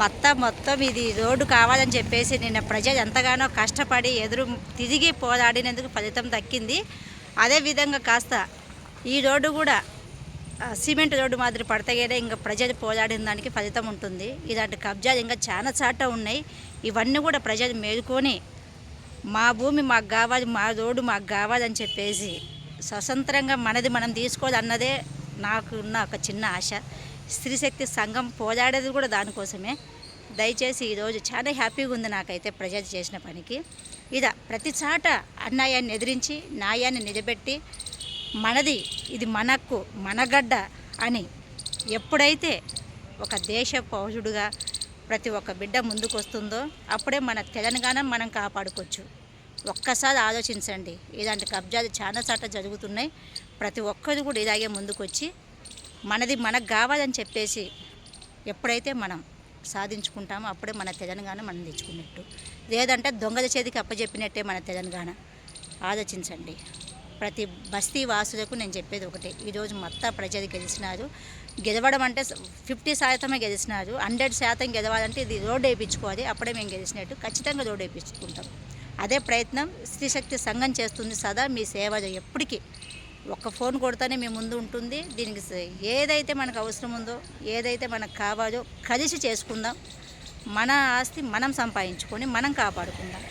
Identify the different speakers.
Speaker 1: మొత్తం మొత్తం ఇది రోడ్డు కావాలని చెప్పేసి నిన్న ప్రజలు ఎంతగానో కష్టపడి ఎదురు తిరిగి పోరాడినందుకు ఫలితం దక్కింది. అదేవిధంగా కాస్త ఈ రోడ్డు కూడా సిమెంట్ రోడ్డు మాదిరి పడతాయనే ఇంకా ప్రజలు పోరాడిన దానికి ఫలితం ఉంటుంది. ఇలాంటి కబ్జాలు ఇంకా చాలా చాట ఉన్నాయి. ఇవన్నీ కూడా ప్రజలు మేలుకొని మా భూమి మాకు కావాలి మా రోడ్డు మాకు కావాలని చెప్పేసి స్వతంత్రంగా మనది మనం తీసుకోవాలన్నదే నాకు ఉన్న ఒక చిన్న ఆశ. స్త్రీశక్తి సంఘం పోదాడేది కూడా దానికోసమే. దయచేసి ఈరోజు చాలా హ్యాపీగా ఉంది నాకైతే ప్రజలు చేసిన పనికి. ఇదా ప్రతి చాట అన్యాయాన్ని ఎదిరించి న్యాయాన్ని నిలబెట్టి మనది ఇది మనకు మనగడ్డ అని ఎప్పుడైతే ఒక దేశ పౌరుడుగా ప్రతి ఒక్క బిడ్డ ముందుకు వస్తుందో అప్పుడే మన తెలంగాణ మనం కాపాడుకోవచ్చు. ఒక్కసారి ఆలోచించండి. ఇలాంటి కబ్జాలు చాలా చాట జరుగుతున్నాయి. ప్రతి ఒక్కరు కూడా ఇలాగే ముందుకొచ్చి మనది మనకు కావాలని చెప్పేసి ఎప్పుడైతే మనం సాధించుకుంటామో అప్పుడే మన తెలంగాణ మనం తెచ్చుకున్నట్టు. లేదంటే దొంగల చేతికి అప్పచెప్పినట్టే మన తెలంగాణ. ఆలోచించండి. ప్రతి బస్తీ వాసులకు నేను చెప్పేది ఒకటే. ఈరోజు మొత్తం ప్రజలు గెలిచినారు. గెలవడం అంటే ఫిఫ్టీ శాతమే గెలిచినారు. హండ్రెడ్ శాతం గెలవాలంటే ఇది రోడ్డు వేయించుకోవాలి. అప్పుడే మేము గెలిచినట్టు ఖచ్చితంగా రోడ్డు వేయించుకుంటాం. అదే ప్రయత్నం స్త్రీశక్తి సంఘం చేస్తుంది సదా మీ సేవ ఎప్పటికీ. ఒక్క ఫోన్ కొడితేనే మీ ముందు ఉంటుంది. దీనికి ఏదైతే మనకు అవసరం ఉందో ఏదైతే మనకు కావాలో కలిసి చేసుకుందాం. మన ఆస్తి మనం సంపాదించుకొని మనం కాపాడుకుందాం.